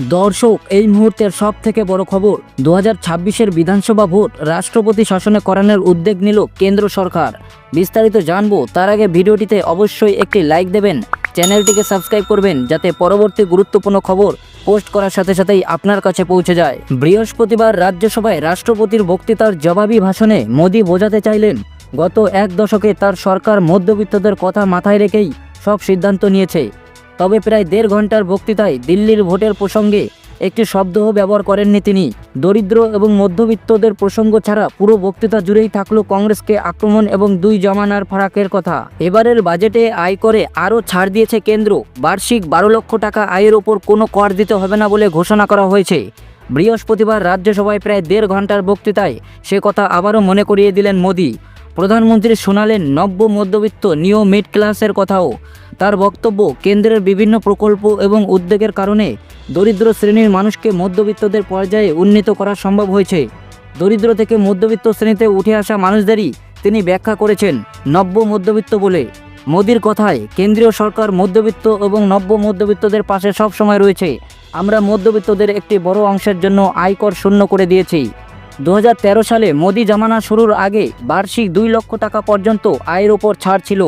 দর্শক, এই মুহূর্তের সব থেকে বড় খবর দু হাজার বিধানসভা ভোট রাষ্ট্রপতি শাসনে করানোর উদ্যোগ নিল কেন্দ্র সরকার। বিস্তারিত জানব, তার আগে ভিডিওটিতে অবশ্যই একটি লাইক দেবেন, চ্যানেলটিকে সাবস্ক্রাইব করবেন, যাতে পরবর্তী গুরুত্বপূর্ণ খবর পোস্ট করার সাথে সাথেই আপনার কাছে পৌঁছে যায়। বৃহস্পতিবার রাজ্যসভায় রাষ্ট্রপতির বক্তৃতার জবাবি ভাষণে মোদী বোঝাতে চাইলেন, গত এক দশকে তার সরকার মধ্যবিত্তদের কথা মাথায় রেখেই সব সিদ্ধান্ত নিয়েছে। তবে প্রায় দেড় ঘণ্টার বক্তৃতায় দিল্লির ভোটের প্রসঙ্গে একটি শব্দও ব্যবহার করেননি তিনি। দরিদ্র এবং মধ্যবিত্তদের প্রসঙ্গ ছাড়া পুরো বক্তৃতা জুড়েই থাকল কংগ্রেসকে আক্রমণ এবং দুই জমানার ফারাকের কথা। এবারের বাজেটে আয় করে আরও ছাড় দিয়েছে কেন্দ্র। বার্ষিক বারো লক্ষ টাকা আয়ের ওপর কোনো কর দিতে হবে না বলে ঘোষণা করা হয়েছে। বৃহস্পতিবার রাজ্যসভায় প্রায় দেড় ঘণ্টার বক্তৃতায় সে কথা আবারও মনে করিয়ে দিলেন মোদী। প্রধানমন্ত্রী শোনালেন নব্য মধ্যবিত্ত নিও মিড ক্লাসের কথাও। তার বক্তব্য, কেন্দ্রের বিভিন্ন প্রকল্প এবং উদ্যোগের কারণে দরিদ্র শ্রেণির মানুষকে মধ্যবিত্তদের পর্যায়ে উন্নীত করা সম্ভব হয়েছে। দরিদ্র থেকে মধ্যবিত্ত শ্রেণীতে উঠে আসা মানুষদেরই তিনি ব্যাখ্যা করেছেন নব্য মধ্যবিত্ত বলে। মোদির কথায়, কেন্দ্রীয় সরকার মধ্যবিত্ত এবং নব্য মধ্যবিত্তদের পাশে সব সময় রয়েছে। আমরা মধ্যবিত্তদের একটি বড় অংশের জন্য আয়কর শূন্য করে দিয়েছি। দু হাজার তেরো সালে মোদি জামানা শুরুর আগে বার্ষিক দুই লক্ষ টাকা পর্যন্ত আয়ের ওপর ছাড় ছিল।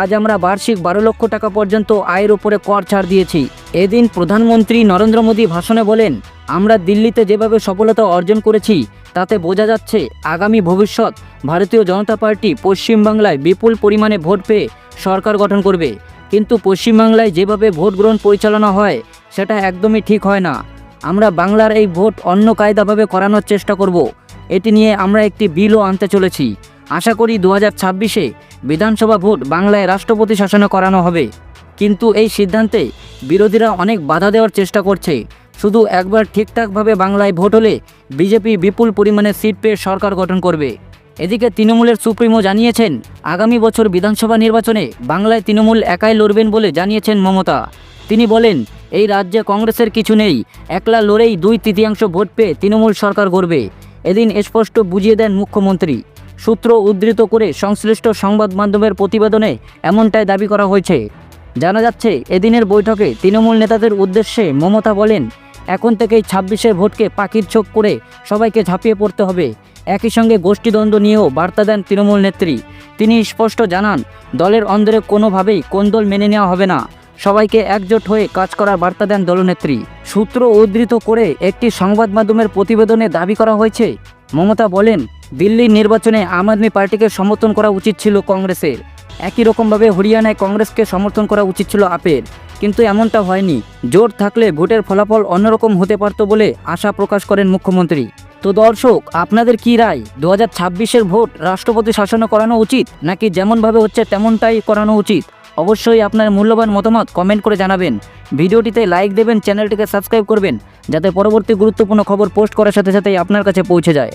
আজ আমরা বার্ষিক বারো লক্ষ টাকা পর্যন্ত আয়ের উপরে কর ছাড় দিয়েছি। এদিন প্রধানমন্ত্রী নরেন্দ্র মোদী ভাষণে বলেন, আমরা দিল্লিতে যেভাবে সফলতা অর্জন করেছি, তাতে বোঝা যাচ্ছে আগামী ভবিষ্যৎ ভারতীয় জনতা পার্টি পশ্চিমবাংলায় বিপুল পরিমাণে ভোট পেয়ে সরকার গঠন করবে। কিন্তু পশ্চিমবাংলায় যেভাবে ভোট গ্রহণ পরিচালনা হয়, সেটা একদমই ঠিক হয় না। আমরা বাংলার এই ভোট অন্য কায়দাভাবে করানোর চেষ্টা করব। এটি নিয়ে আমরা একটি বিলও আনতে চলেছি। আশা করি দু হাজার ছাব্বিশে বিধানসভা ভোট বাংলায় রাষ্ট্রপতি শাসনে করানো হবে। কিন্তু এই সিদ্ধান্তে বিরোধীরা অনেক বাধা দেওয়ার চেষ্টা করছে। শুধু একবার ঠিকঠাকভাবে বাংলায় ভোট হলে বিজেপি বিপুল পরিমাণে সিট পেয়ে সরকার গঠন করবে। এদিকে তৃণমূলের সুপ্রিমো জানিয়েছেন, আগামী বছর বিধানসভা নির্বাচনে বাংলায় তৃণমূল একাই লড়বেন বলে জানিয়েছেন মমতা। তিনি বলেন এই রাজ্যে কংগ্রেসের কিছু নেই। একলা লড়েই দুই তৃতীয়াংশ ভোট পেয়ে তৃণমূল সরকার গড়বে। এদিন স্পষ্ট বুঝিয়ে দেন মুখ্যমন্ত্রী। সূত্র উদ্ধৃত করে সংশ্লিষ্ট সংবাদ মাধ্যমের প্রতিবেদনে এমনটাই দাবি করা হয়েছে। জানা যাচ্ছে, এদিনের বৈঠকে তৃণমূল নেতাদের উদ্দেশ্যে মমতা বলেন, এখন থেকেই ছাব্বিশের ভোটকে পাখির চোখ করে সবাইকে ঝাঁপিয়ে পড়তে হবে। একই সঙ্গে গোষ্ঠীদ্বন্দ্ব নিয়েও বার্তা দেন তৃণমূল নেত্রী। তিনি স্পষ্ট জানান, দলের অন্দরে কোনোভাবেই কোন দল মেনে নেওয়া হবে না। সবাইকে একজোট হয়ে কাজ করার বার্তা দেন দলনেত্রী। সূত্র উদ্ধৃত করে একটি সংবাদ মাধ্যমের প্রতিবেদনে দাবি করা হয়েছে, মমতা বলেন, দিল্লির নির্বাচনে আম আদমি পার্টিকে সমর্থন করা উচিত ছিল কংগ্রেসের। একই রকমভাবে হরিয়ানায় কংগ্রেসকে সমর্থন করা উচিত ছিল আপের। কিন্তু এমনটা হয়নি। জোট থাকলে ভোটের ফলাফল অন্যরকম হতে পারত বলে আশা প্রকাশ করেন মুখ্যমন্ত্রী। তো দর্শক, আপনাদের কি রায়? দু হাজার ভোট রাষ্ট্রপতি শাসনে করানো উচিত, নাকি যেমনভাবে হচ্ছে তেমনটাই করানো উচিত? অবশ্যই আপনার মূল্যবান মতামত কমেন্ট করে জানাবেন। ভিডিওটিতে লাইক দেবেন চ্যানেলটিকে সাবস্ক্রাইব করবেন, যাতে পরবর্তী গুরুত্বপূর্ণ খবর পোস্ট করার সাথে সাথেই আপনার কাছে পৌঁছে যায়।